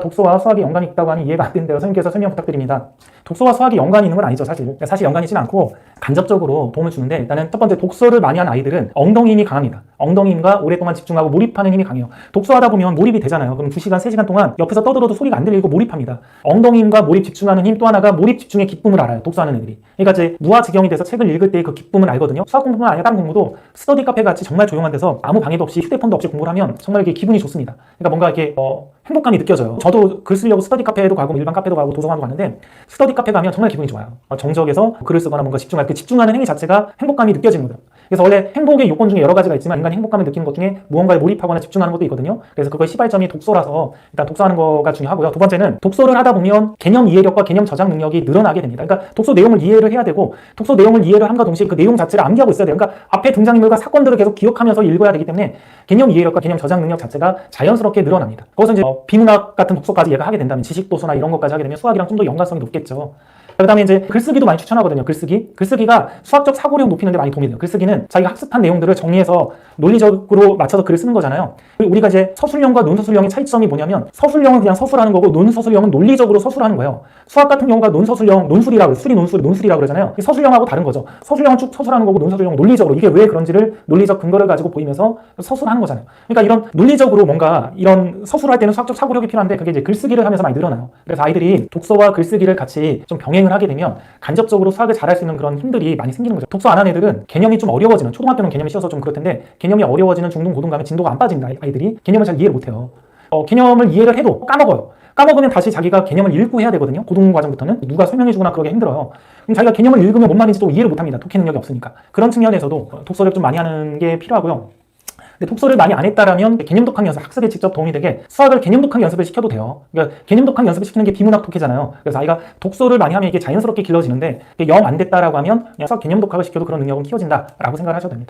독서와 수학이 연관이 있다고 하니 이해가 안 된대요. 선생님께서 설명 부탁드립니다. 독서와 수학이 연관이 있는 건 아니죠, 사실. 사실 연관이 있지는 않고 간접적으로 도움을 주는데 일단은 첫 번째 독서를 많이 하는 아이들은 엉덩이 힘이 강합니다. 엉덩이 힘과 오랫동안 집중하고 몰입하는 힘이 강해요. 독서하다 보면 몰입이 되잖아요. 그럼 2시간, 3시간 동안 옆에서 떠들어도 소리가 안 들리고 몰입합니다. 엉덩이 힘과 몰입 집중하는 힘 또 하나가 몰입 집중의 기쁨을 알아요. 독서하는 애들이. 그러니까 이제 무아지경이 돼서 책을 읽을 때그 기쁨을 알거든요. 수학 공부뿐만 아니라 다른 공부도 스터디 카페 같이 정말 조용한 데서 아무 방해도 없이 휴대폰도 없이 공부를 하면 정말 이게 기분이 좋습니다. 그러니까 뭔가 이렇게 어, 행복감이 느껴져요. 저도 글 쓰려고 스터디 카페에도 가고 일반 카페도 가고 도서관도 갔는데 스터디 카페 가면 정말 기분이 좋아요. 어, 정적에서 글을 쓰거나 뭔가 집중할 그 집중하는 행위 자체가 행복감이 느껴지는 거예요. 그래서 원래 행복의 요건 중에 여러 가지가 있지만 인간이 행복감을 느끼는 것 중에 무언가에 몰입하거나 집중하는 것도 있거든요. 그래서 그거의 시발점이 독서라서 일단 독서하는 거가 중요하고요. 두 번째는 독서를 하다 보면 개념 이해력과 개념 저장 능력이 늘어나게 됩니다. 그러니까 독서 내용을 이해를 해야 되고 독서 내용을 이해를 함과 동시에 그 내용 자체를 암기하고 있어야 돼요. 그러니까 앞에 등장인물과 사건들을 계속 기억하면서 읽어야 되기 때문에 개념 이해력과 개념 저장 능력 자체가 자연스럽게 늘어납니다. 거기서 이제 어, 비문학 같은 독서까지 얘가 하게 된다면 지식 도서나 이런 것까지 하게 되면 수학이랑 좀 더 연관성이 높겠죠. 그 다음에 이제 글쓰기도 많이 추천하거든요. 글쓰기. 글쓰기가 수학적 사고력 높이는 데 많이 도움이 돼요. 글쓰기는 자기가 학습한 내용들을 정리해서 논리적으로 맞춰서 글을 쓰는 거잖아요. 그리고 우리가 이제 서술형과 논서술형의 차이점이 뭐냐면 서술형은 그냥 서술하는 거고 논서술형은 논리적으로 서술하는 거예요. 수학 같은 경우가 논서술형, 논술이라고. 수리, 논술이, 논술이라고 그러잖아요. 이 서술형하고 다른 거죠. 서술형은 쭉 서술하는 거고 논서술형은 논리적으로 이게 왜 그런지를 논리적 근거를 가지고 보이면서 서술하는 거잖아요. 그러니까 이런 논리적으로 뭔가 이런 서술할 때는 수학적 사고력이 필요한데 그게 이제 글쓰기를 하면서 많이 늘어나요. 그래서 아이들이 독서와 글쓰기를 같이 좀 병행을 하게 되면 간접적으로 수학을 잘할 수 있는 그런 힘들이 많이 생기는 거죠. 독서 안 하는 애들은 개념이 좀 어려워지는 초등학교는 개념이 쉬워서 좀 그럴 텐데 개념이 어려워지는 중등 고등 가면 진도가 안. 아이- 아이들이 개념을 잘 이해를 못해요. 어, 개념을 이해를 해도 까먹어요. 까먹으면 다시 자기가 개념을 읽고 해야 되거든요. 고등 과정부터는 누가 설명해주거나 그러기 힘들어요. 그럼 자기가 개념을 읽으면 뭔 말인지 또 이해를 못합니다. 독해 능력이 없으니까 그런 측면에서도 어, 독서를 좀 많이 하는 게 필요하고요. 근데 독서를 많이 안 했다라면 개념 독학 연습, 학습에 직접 도움이 되게 수학을 개념 독학 연습을 시켜도 돼요. 그러니까 개념 독학 연습을 시키는 게 비문학 독해잖아요. 그래서 아이가 독서를 많이 하면 이게 자연스럽게 길러지는데 영 안 됐다라고 하면 그냥 수학 개념 독학을 시켜도 그런 능력은 키워진다라고 생각을 하셔도 됩니다.